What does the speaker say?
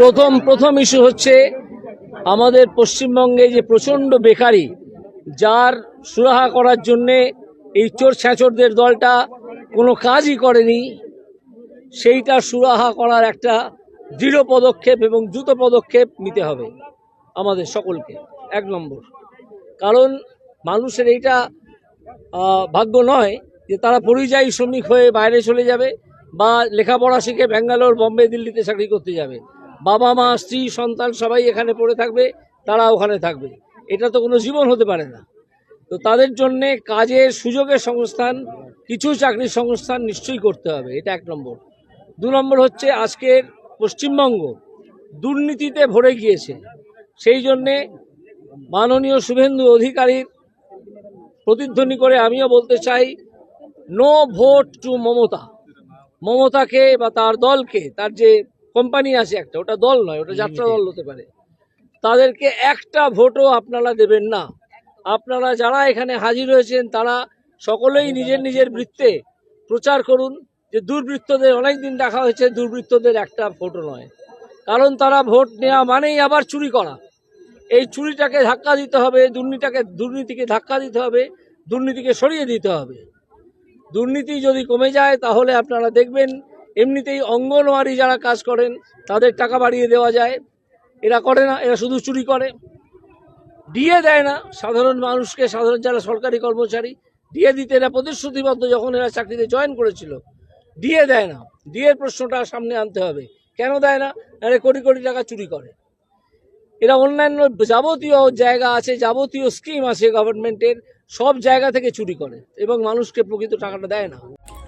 প্রথম প্রথম ইস্যু হচ্ছে আমাদের পশ্চিমবঙ্গে যে প্রচণ্ড বেকারি, যার সুরাহা করার জন্যে এই চোর ছ্যাঁচোরদের দলটা কোনো কাজই করেনি, সেইটা সুরাহা করার একটা দৃঢ় পদক্ষেপ এবং দ্রুত পদক্ষেপ নিতে হবে আমাদের সকলকে। এক নম্বর, কারণ মানুষের এইটা ভাগ্য নয় যে তারা পরিযায়ী শ্রমিক হয়ে বাইরে চলে যাবে বা লেখাপড়া শিখে ব্যাঙ্গালোর, বম্বে, দিল্লিতে চাকরি করতে যাবে। বাবা, মা, স্ত্রী, সন্তান সবাই এখানে পড়ে থাকবে, তারা ওখানে থাকবে। এটা তো কোনো জীবন হতে পারে না। তো তাদের জন্যে কাজের সুযোগের সংস্থান, কিছু চাকরির সংস্থান নিশ্চয়ই করতে হবে, এটা এক নম্বর। দু নম্বর হচ্ছে আজকের পশ্চিমবঙ্গ দুর্নীতিতে ভরে গিয়েছে। সেই জন্যে মাননীয় শুভেন্দু অধিকারীর প্রতিধ্বনি করে আমিও বলতে চাই নো ভোট টু মমতা। মমতাকে বা তার দলকে, তার যে কোম্পানি আছে একটা ওটা দল নয় ওটা যাত্রা দল হতে পারে। তাদেরকে একটা ভোটও আপনারা দেবেন না। আপনারা যারা এখানে হাজির হয়েছেন তারা সকলেই নিজের নিজের বৃত্তে প্রচার করুন যে দুর্বৃত্তদের অনেক দিন দেখা হয়েছে দুর্বৃত্তদের একটা ভোটও নয়। কারণ তারা ভোট নেওয়া মানেই আবার চুরি করা। এই চুরিটাকে ধাক্কা দিতে হবে দুর্নীতিটাকে দুর্নীতিকে ধাক্কা দিতে হবে দুর্নীতিকে সরিয়ে দিতে হবে। দুর্নীতি যদি কমে যায় তাহলে আপনারা দেখবেন এমনিতেই অঙ্গনওয়াড়ি যারা কাজ করেন, তাদের টাকা বাড়িয়ে দেওয়া যায়। এরা করে না, এরা শুধু চুরি করে। দিয়ে দেয় না, সাধারণ মানুষকে, সাধারণ যারা সরকারি কর্মচারী, দিয়ে দিতে এরা প্রতিশ্রুতিবদ্ধ যখন এরা চাকরিতে জয়েন করেছিল, দিয়ে দেয় না। দিয়ে প্রশ্নটা সামনে আনতে হবে, কেন দেয় না? আরে কোটি কোটি টাকা চুরি করে। এরা অন্যান্য যাবতীয় জায়গা আছে, যাবতীয় স্কিম আছে গভর্নমেন্টের সব জায়গা থেকে চুরি করে এবং মানুষকে প্রকৃত টাকাটা দেয় না।